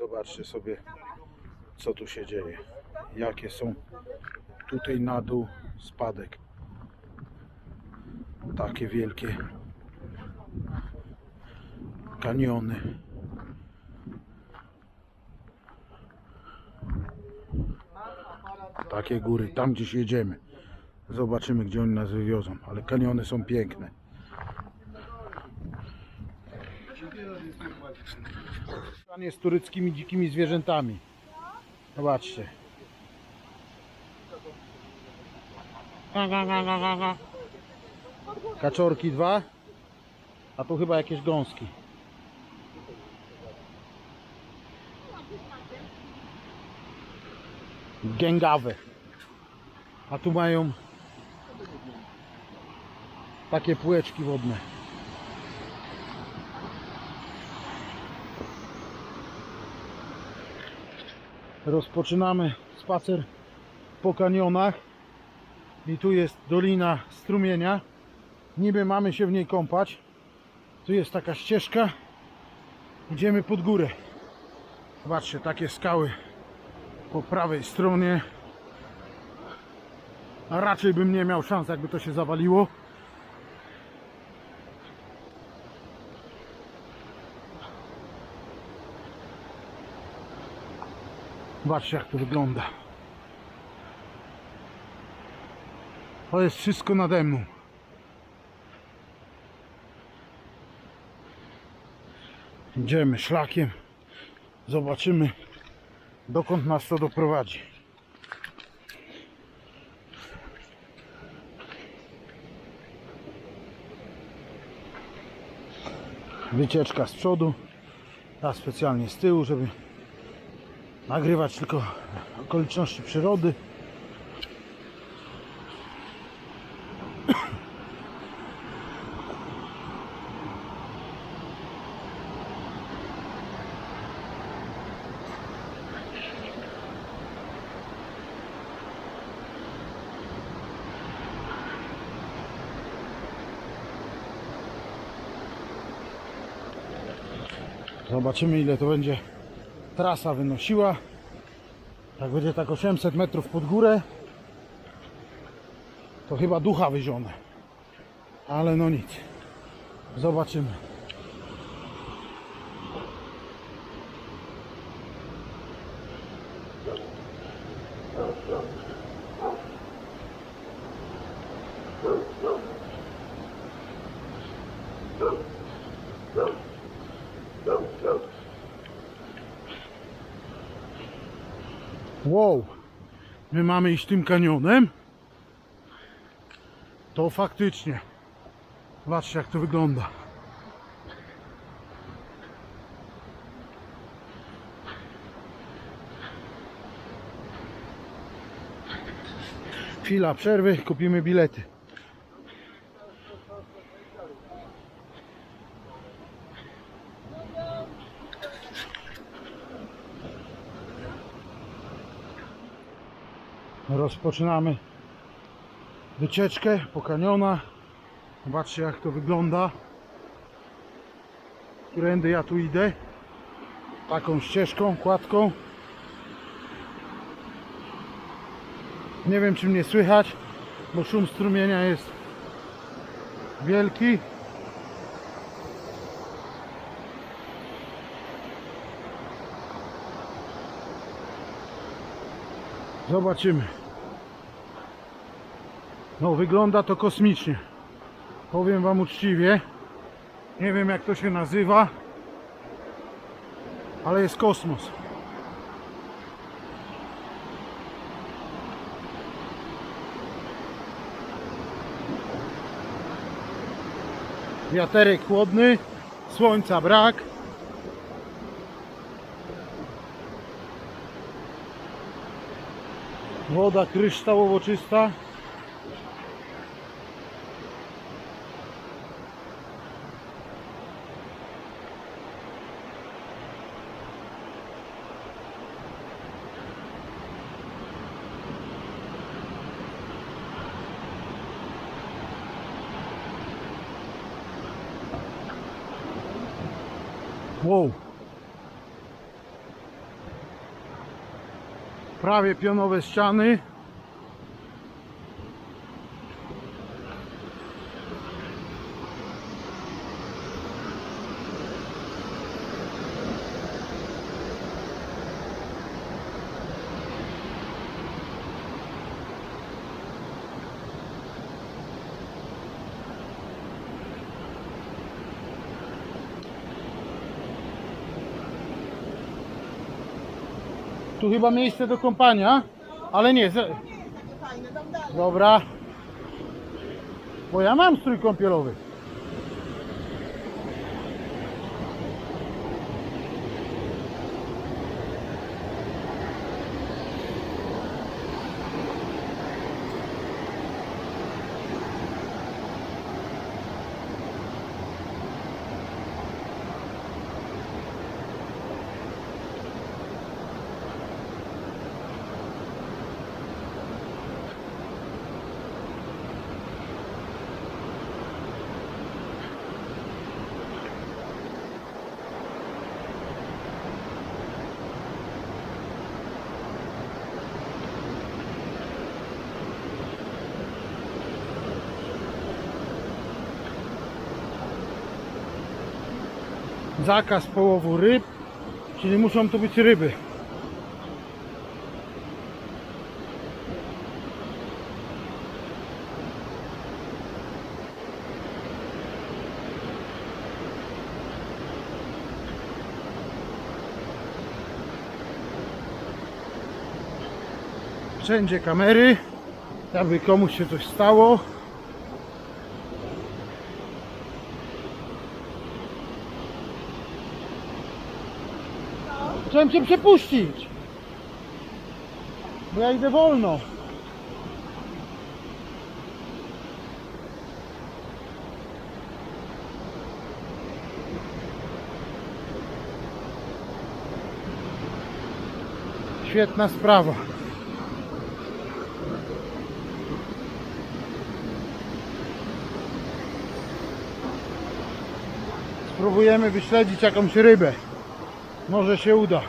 Zobaczcie sobie, co tu się dzieje. Jakie są tutaj na dół spadek. Takie wielkie kaniony. Takie góry, tam gdzieś jedziemy. Zobaczymy, gdzie oni nas wywiozą. Ale kaniony są piękne. Pan jest tureckimi dzikimi zwierzętami. Zobaczcie. Kaczorki dwa, a tu chyba jakieś gąski. Gęgawe. A tu mają takie półeczki wodne. Rozpoczynamy spacer po kanionach i tu jest dolina strumienia. Niby mamy się w niej kąpać. Tu jest taka ścieżka. Idziemy pod górę. Zobaczcie, takie skały po prawej stronie. A raczej bym nie miał szans, jakby to się zawaliło. Zobaczcie, jak to wygląda. To jest wszystko nade mną. Idziemy szlakiem. Zobaczymy, dokąd nas to doprowadzi. Wycieczka z przodu, ta specjalnie z tyłu, żeby nagrywać tylko okoliczności przyrody. Zobaczymy ile to będzie trasa wynosiła. Jak będzie tak 800 metrów pod górę, to chyba ducha wyzione. Ale no nic. Zobaczymy. Wow, my mamy iść tym kanionem. To faktycznie. Zobaczcie jak to wygląda. Chwila przerwy, kupimy bilety. Rozpoczynamy wycieczkę po kanionach. Zobaczcie jak to wygląda. Którędy ja tu idę. Taką ścieżką, kładką. Nie wiem czy mnie słychać, bo szum strumienia jest wielki. Zobaczymy. No, wygląda to kosmicznie. Powiem Wam uczciwie. Nie wiem jak to się nazywa, ale jest kosmos. Wiaterek chłodny, słońca brak. Woda kryształowo czysta. Wow. Prawie pionowe ściany. Tu chyba miejsce do kąpania, ale nie. Dobra. Bo ja mam strój kąpielowy. Zakaz połowu ryb, czyli muszą to być ryby. Wszędzie kamery, jakby komuś się coś stało. Chciałem cię przepuścić. Bo ja idę wolno. Świetna sprawa. Spróbujemy wyśledzić jakąś rybę. Może się uda.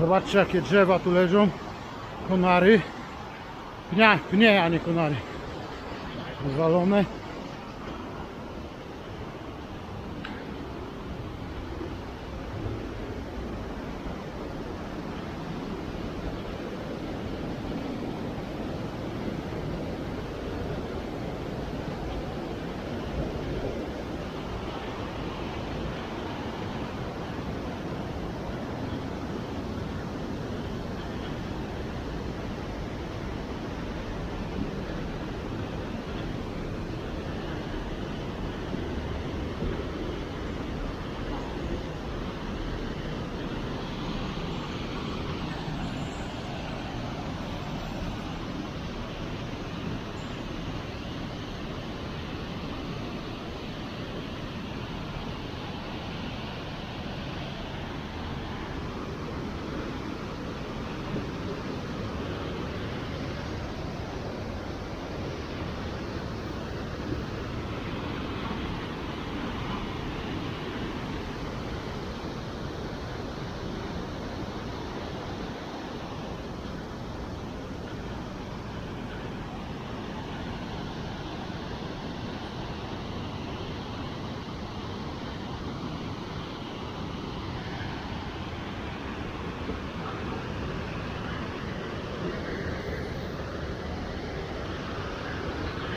Zobaczcie jakie drzewa tu leżą. Konary. Pnia, pnie, a nie konary. Zwalone.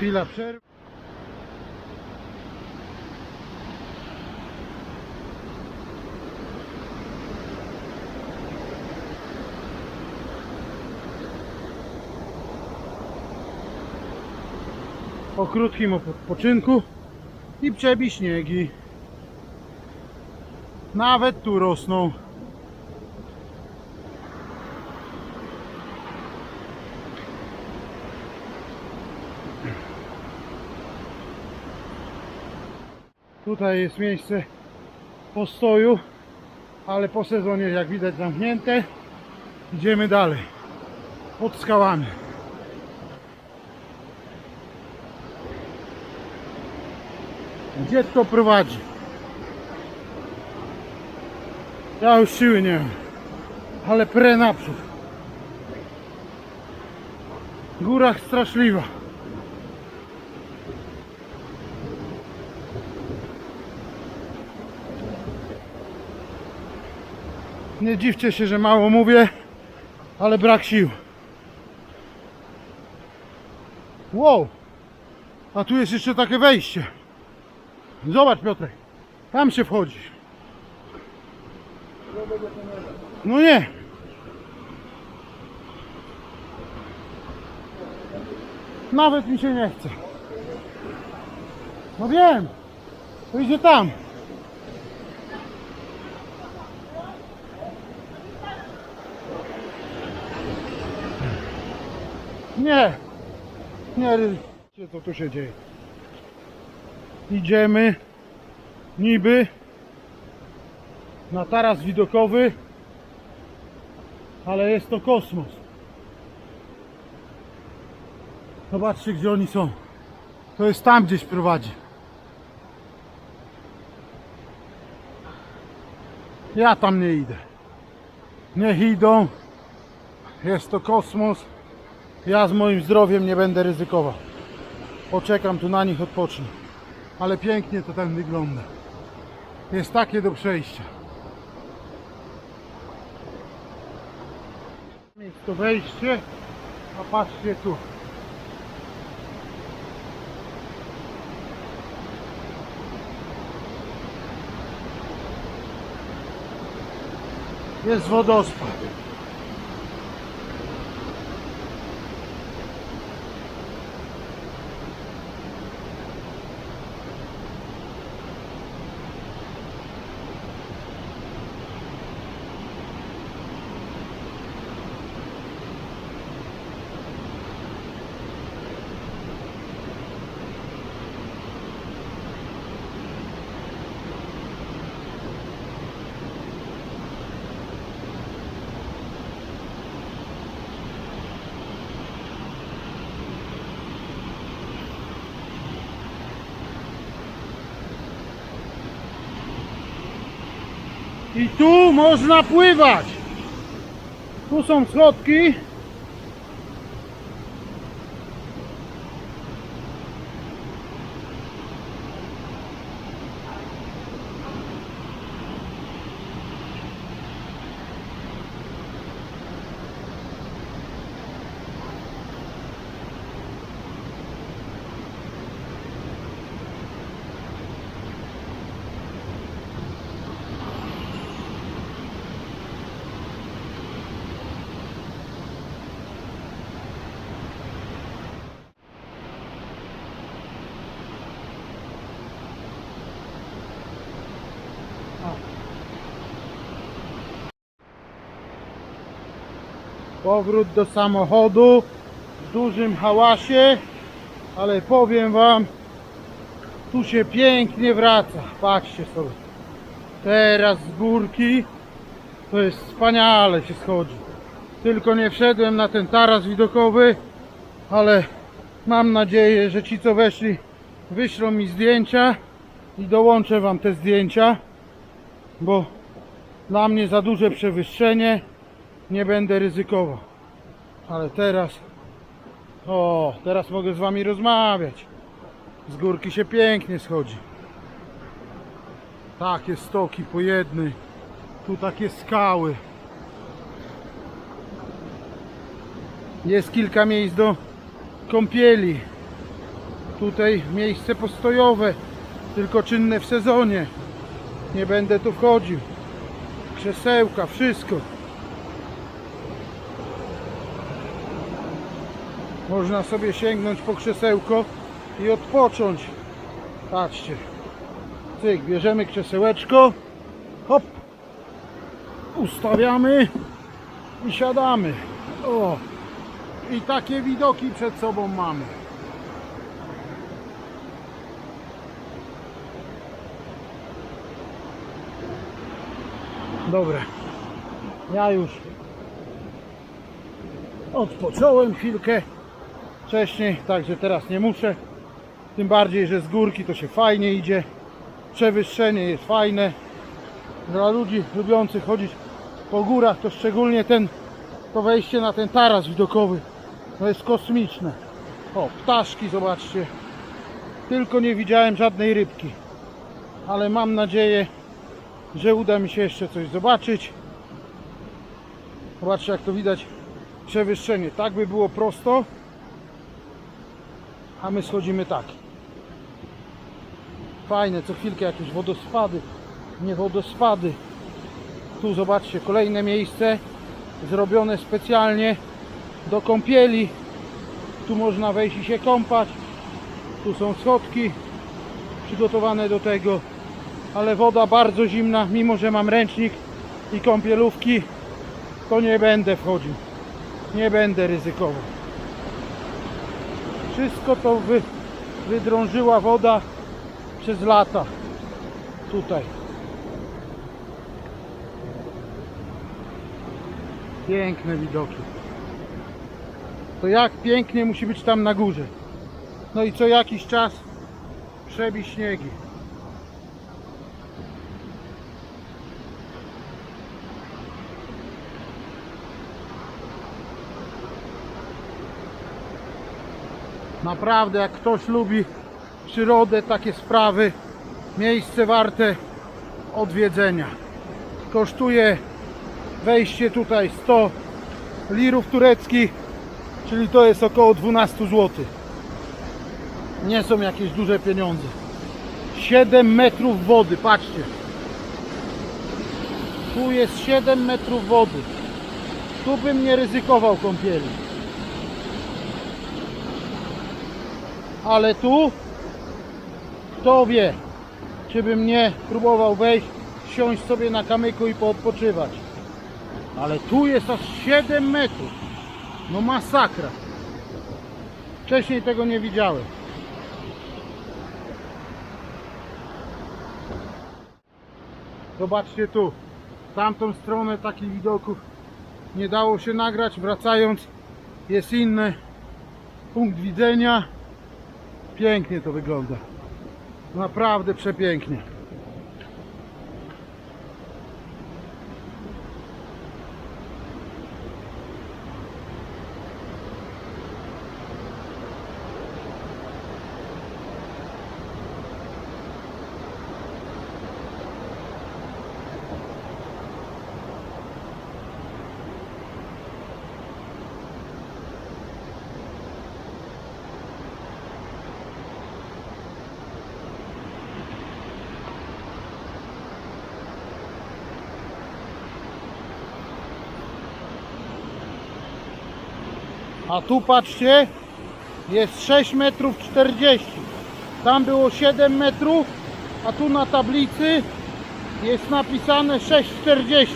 Chwila przerwy. Po krótkim odpoczynku i przebi śniegi. Nawet tu rosną. Tutaj jest miejsce postoju, ale po sezonie jak widać zamknięte. Idziemy dalej. Pod skałami. Gdzie to prowadzi? Ja już siły nie mam. Ale prę naprzód. Góra straszliwa. Nie dziwcie się, że mało mówię, ale brak sił. Wow! A tu jest jeszcze takie wejście. Zobacz Piotrek, tam się wchodzi. No nie. Nawet mi się nie chce. No wiem. To idzie tam. Nie. Nie. Wiecie, Co tu się dzieje? Idziemy niby na taras widokowy, ale jest to kosmos. Zobaczcie, gdzie oni są. To jest tam gdzieś prowadzi. Ja tam nie idę. Niech idą. Jest to kosmos. Ja z moim zdrowiem nie będę ryzykował. Poczekam tu na nich, odpocznę. Ale pięknie to tam wygląda. Jest takie do przejścia. Jest to wejście, a patrzcie tu. Jest wodospad. I tu można pływać. Tu są schodki. Powrót do samochodu w dużym hałasie, ale powiem Wam, tu się pięknie wraca. Patrzcie sobie. Teraz z górki to jest wspaniale się schodzi. Tylko nie wszedłem na ten taras widokowy, ale mam nadzieję, że ci co weszli wyślą mi zdjęcia i dołączę Wam te zdjęcia, bo dla mnie za duże przewyższenie nie będę ryzykował. Ale teraz, o, teraz mogę z Wami rozmawiać. Z górki się pięknie schodzi. Takie stoki po jednej, tu takie skały. Jest kilka miejsc do kąpieli. Tutaj miejsce postojowe, tylko czynne w sezonie. Nie będę tu wchodził. Krzesełka, wszystko. Można sobie sięgnąć po krzesełko i odpocząć. Patrzcie. Cyk, bierzemy krzesełeczko. Hop. Ustawiamy i siadamy. O. I takie widoki przed sobą mamy. Dobra. Ja już odpocząłem chwilkę wcześniej, także teraz nie muszę. Tym bardziej, że z górki to się fajnie idzie. Przewyższenie jest fajne. Dla ludzi lubiących chodzić po górach to szczególnie ten to wejście na ten taras widokowy to jest kosmiczne. O, ptaszki zobaczcie. Tylko nie widziałem żadnej rybki. Ale mam nadzieję, że uda mi się jeszcze coś zobaczyć. Zobaczcie jak to widać przewyższenie. Tak by było prosto. A my schodzimy tak. Fajne, co chwilkę jakieś wodospady. Nie wodospady. Tu zobaczcie kolejne miejsce zrobione specjalnie do kąpieli. Tu można wejść i się kąpać. Tu są schodki przygotowane do tego, ale woda bardzo zimna, mimo że mam ręcznik i kąpielówki, to nie będę wchodził. Nie będę ryzykował. Wszystko to wy, wydrążyła woda przez lata. Tutaj. Piękne widoki. To jak pięknie musi być tam na górze. No i co jakiś czas przebi śniegi. Naprawdę, jak ktoś lubi przyrodę, takie sprawy, miejsce warte odwiedzenia. Kosztuje wejście tutaj 100 lirów tureckich, czyli to jest około 12 zł. Nie są jakieś duże pieniądze. 7 metrów wody, patrzcie. Tu jest 7 metrów wody. Tu bym nie ryzykował kąpieli. Ale tu kto wie, czy bym nie próbował wejść, siąść sobie na kamyku i poodpoczywać. Ale tu jest aż 7 metrów. No masakra. Wcześniej tego nie widziałem. Zobaczcie tu. Tamtą stronę takich widoków nie dało się nagrać. Wracając jest inny punkt widzenia. Pięknie to wygląda. Naprawdę przepięknie. A tu patrzcie, jest 6 metrów 40. Tam było 7 metrów, a tu na tablicy jest napisane 6,40.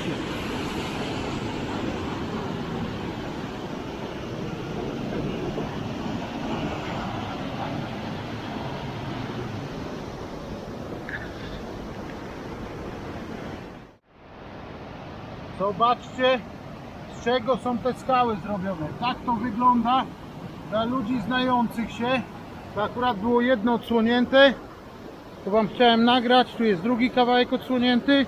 Zobaczcie, czego są te skały zrobione. Tak to wygląda dla ludzi znających się. To akurat było jedno odsłonięte. To Wam chciałem nagrać. Tu jest drugi kawałek odsłonięty.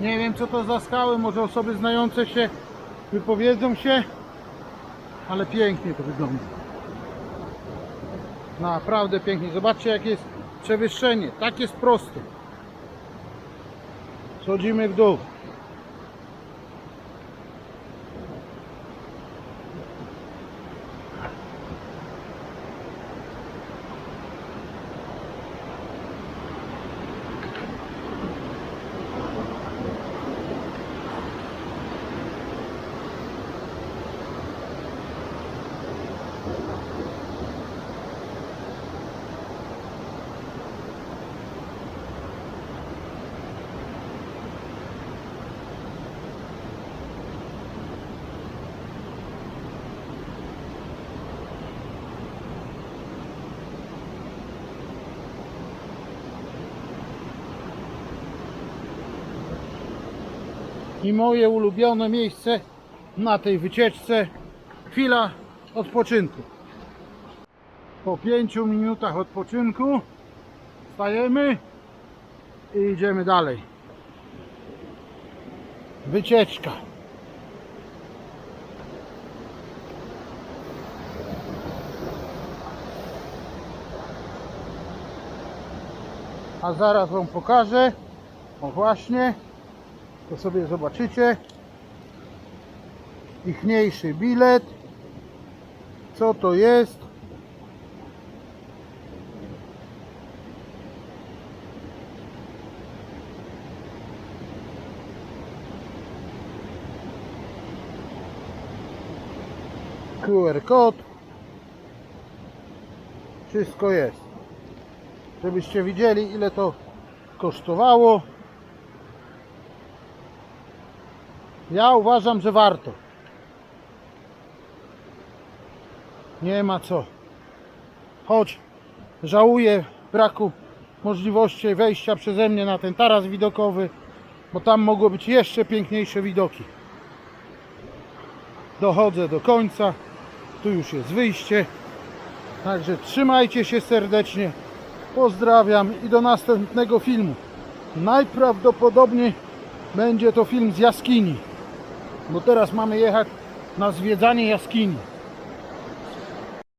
Nie wiem co to za skały. Może osoby znające się wypowiedzą się. Ale pięknie to wygląda. Naprawdę pięknie. Zobaczcie jakie jest przewyższenie. Tak jest prosto. Schodzimy w dół. I moje ulubione miejsce na tej wycieczce. Chwila odpoczynku. Po 5 minutach odpoczynku wstajemy i idziemy dalej. Wycieczka. A zaraz Wam pokażę. O właśnie. To sobie zobaczycie. Ichniejszy bilet. Co to jest? QR kod. Wszystko jest. Żebyście widzieli ile to kosztowało. Ja uważam, że warto. Nie ma co. Choć żałuję braku możliwości wejścia przeze mnie na ten taras widokowy, bo tam mogły być jeszcze piękniejsze widoki. Dochodzę do końca. Tu już jest wyjście. Także trzymajcie się serdecznie. Pozdrawiam i do następnego filmu. Najprawdopodobniej będzie to film z jaskini. Bo teraz mamy jechać na zwiedzanie jaskini.